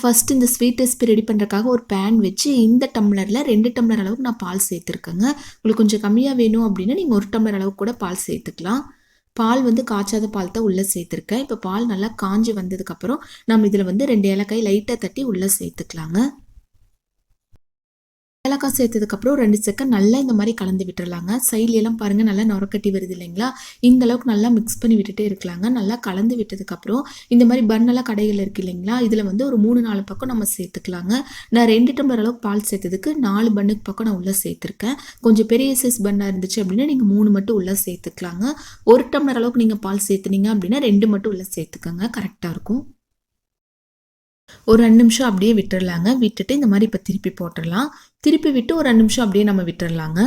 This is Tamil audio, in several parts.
ஃபஸ்ட்டு இந்த ஸ்வீட் ரெசிபி ரெடி பண்ணுறக்காக ஒரு பேன் வச்சு இந்த டம்ளரில் ரெண்டு டம்ளர் அளவுக்கு நான் பால் சேர்த்துருக்கேங்க. உங்களுக்கு கொஞ்சம் கம்மியாக வேணும் அப்படின்னா நீங்கள் ஒரு டம்ளர் அளவுக்கு கூட பால் சேர்த்துக்கலாம். பால் வந்து காய்ச்சாத பால் தான் உள்ளே சேர்த்துருக்கேன். இப்போ பால் நல்லா காஞ்சி வந்ததுக்கப்புறம் நம்ம இதில் வந்து ரெண்டு ஏலக்காய் லைட்டாக தட்டி உள்ளே சேர்த்துக்கலாங்க. ஏலக்காய் சேர்த்ததுக்கப்புறம் ரெண்டு செகண்ட் நல்லா இந்த மாதிரி கலந்து விட்டுறலாங்க. சைட்லலாம் பாருங்கள் நல்லா நுரக்கட்டி வருது இல்லைங்களா? இந்த அளவுக்கு நல்லா மிக்ஸ் பண்ணி விட்டுட்டே இருக்கலாங்க. நல்லா கலந்து விட்டதுக்கப்புறம் இந்த மாதிரி பன்னெல்லாம் கடைகள் இருக்குது இல்லைங்களா? இதில் வந்து ஒரு மூணு நாலு பக்கம் நம்ம சேர்த்துக்கலாங்க. நான் ரெண்டு டம்ளர் அளவுக்கு பால் சேர்த்ததுக்கு நாலு பண்ணுக்கு பக்கம் நான் உள்ளே சேர்த்துருக்கேன். கொஞ்சம் பெரிய சைஸ் பண்ணாக இருந்துச்சு அப்படின்னா நீங்கள் மூணு மட்டும் உள்ளே சேர்த்துக்கலாங்க. ஒரு டம்ளர் அளவுக்கு நீங்கள் பால் சேர்த்துனீங்க அப்படின்னா ரெண்டு மட்டும் உள்ளே சேர்த்துக்கோங்க. கரெக்டாக இருக்கும். ஒரு ரெண்டு நிமிஷம் அப்படியே விட்டுடலாங்க விட்டுட்டு இந்த மாதிரி இப்போ திருப்பி போட்டுடலாம். திருப்பி விட்டு ஒரு ரெண்டு நிமிஷம் அப்படியே நம்ம விட்டுடலாங்க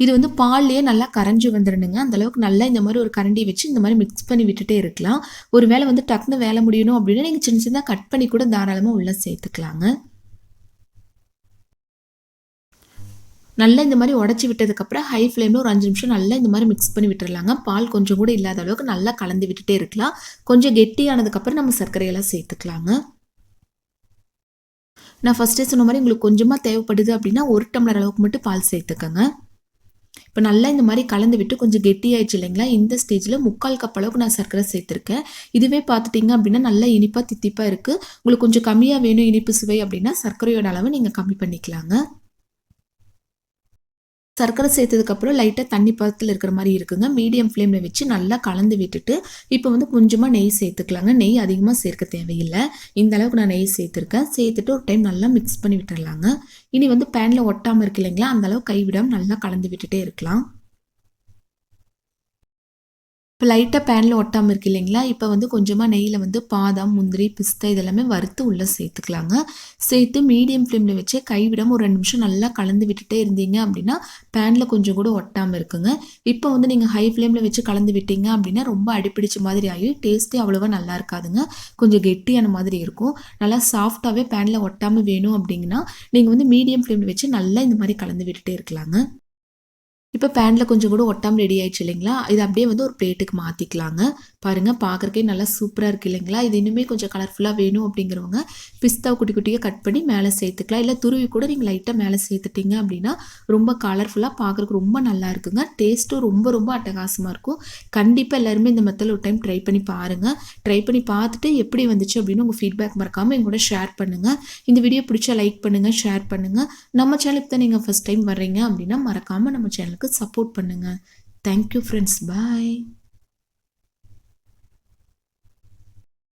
இது வந்து பால்லையே நல்லா கரைஞ்சி வந்துடணுங்க அந்தளவுக்கு நல்லா இந்த மாதிரி ஒரு கரண்டி வச்சு இந்த மாதிரி மிக்ஸ் பண்ணி விட்டுட்டே இருக்கலாம். ஒரு வேலை வந்து டக்குன்னு வேலை முடியணும் அப்படின்னா நீங்கள் சின்ன சின்னதாக கட் பண்ணி கூட தாராளமாக உள்ளே சேர்த்துக்கலாங்க. நல்லா இந்த மாதிரி உடச்சி விட்டதுக்கப்புறம் ஹை ஃப்ளேமில் ஒரு அஞ்சு நிமிஷம் நல்லா இந்த மாதிரி மிக்ஸ் பண்ணி விட்டுறலாங்க. பால் கொஞ்சம் கூட இல்லாத அளவுக்கு நல்லா கலந்து விட்டுட்டே இருக்கலாம். கொஞ்சம் கெட்டியானதுக்கப்புறம் நம்ம சர்க்கரையெல்லாம் சேர்த்துக்கலாங்க. நான் ஃபஸ்ட்டே சொன்ன மாதிரி உங்களுக்கு கொஞ்சமாக தேவைப்படுது அப்படின்னா ஒரு டம்ளர் அளவுக்கு மட்டும் பால் சேர்த்துக்கோங்க. இப்போ நல்லா இந்த மாதிரி கலந்து விட்டு கொஞ்சம் கெட்டியாயிடுச்சு இல்லைங்களா? இந்த ஸ்டேஜில் முக்கால் கப் அளவுக்கு நான் சர்க்கரை சேர்த்துருக்கேன். இதுவே பார்த்துட்டிங்க அப்படின்னா நல்லா இனிப்பாக தித்திப்பாக இருக்குது உங்களுக்கு கொஞ்சம் கம்மியாக வேணும் இனிப்பு சுவை அப்படின்னா சர்க்கரையோட அளவு நீங்கள் கம்மி பண்ணிக்கலாங்க. சர்க்கரை சேர்த்ததுக்கப்புறம் லைட்டாக தண்ணி பதத்தில் இருக்கிற மாதிரி இருக்குங்க. மீடியம் ஃப்ளேமில் வச்சு நல்லா கலந்து விட்டுட்டு இப்போ வந்து கொஞ்சமாக நெய் சேர்த்துக்கலாங்க. நெய் அதிகமாக சேர்க்க தேவையில்லை. இந்த அளவுக்கு நான் நெய் சேர்த்துருக்கேன். சேர்த்துட்டு ஒரு டைம் நல்லா மிக்ஸ் பண்ணி விட்டுடலாங்க இனி வந்து பேனில் ஒட்டாமல் இருக்கு இல்லைங்களா? அந்தளவு கைவிடாமல் நல்லா கலந்து விட்டுட்டே இருக்கலாம். இப்போ லைட்டாக பேனில் ஒட்டாமல் இருக்கு இல்லைங்களா? இப்போ வந்து கொஞ்சமாக நெய்யில் வந்து பாதாம் முந்திரி பிஸ்தா இதெல்லாமே வறுத்து உள்ளே சேர்த்துக்கலாங்க. சேர்த்து மீடியம் ஃப்ளேமில் வச்சு கைவிடாமல் ஒரு ரெண்டு நிமிஷம் நல்லா கலந்து விட்டுட்டே இருந்தீங்க அப்படின்னா பேனில் கொஞ்சம் கூட ஒட்டாமல் இருக்குங்க. இப்போ வந்து நீங்கள் ஹை ஃப்ளேமில் வச்சு கலந்து விட்டீங்க அப்படின்னா ரொம்ப அடிப்பிடிச்ச மாதிரி ஆகி டேஸ்ட்டே அவ்வளோவா நல்லா இருக்காதுங்க. கொஞ்சம் கெட்டியான மாதிரி இருக்கும். நல்லா சாஃப்டாகவே பேனில் ஒட்டாமல் வேணும் அப்படிங்கன்னா நீங்கள் வந்து மீடியம் ஃப்ளேமில் வச்சு நல்லா இந்த மாதிரி கலந்து விட்டுட்டே இருக்கலாங்க. இப்போ பேனில் கொஞ்சம் கூட ஒட்டாமல் ரெடி ஆயிடுச்சு இல்லைங்களா? இது அப்படியே வந்து ஒரு பிளேட்டுக்கு மாற்றிக்கலாங்க பாருங்கள் பார்க்குறக்கே நல்லா சூப்பராக இருக்குது இல்லைங்களா? இது இன்னுமே கொஞ்சம் கலர்ஃபுல்லாக வேணும் அப்படிங்கிறவங்க பிஸ்தாவை குட்டி குட்டியாக கட் பண்ணி மேலே சேர்த்துக்கலாம். இல்லை துருவி கூட நீங்கள் லைட்டாக மேலே சேர்த்துட்டிங்க அப்படின்னா ரொம்ப கலர்ஃபுல்லாக பார்க்குறக்கு ரொம்ப நல்லா இருக்குங்க. டேஸ்ட்டும் ரொம்ப ரொம்ப அட்டகாசமாக இருக்கும். கண்டிப்பாக எல்லாருமே இந்த மெத்தல் ஒரு டைம் ட்ரை பண்ணி பாருங்கள் ட்ரை பண்ணி பார்த்துட்டு எப்படி வந்துச்சு அப்படின்னு உங்கள் ஃபீட்பேக் மறக்காமல் எங்கூட ஷேர் பண்ணுங்கள் இந்த வீடியோ பிடிச்சா லைக் பண்ணுங்கள் ஷேர் பண்ணுங்கள் நம்ம சேனலுக்கு தான் நீங்கள் ஃபஸ்ட் டைம் வர்றீங்க அப்படின்னா மறக்காமல் நம்ம சேனலுக்கு சப்போர்ட் பண்ணுங்கள் தேங்க்யூ ஃப்ரெண்ட்ஸ் பாய்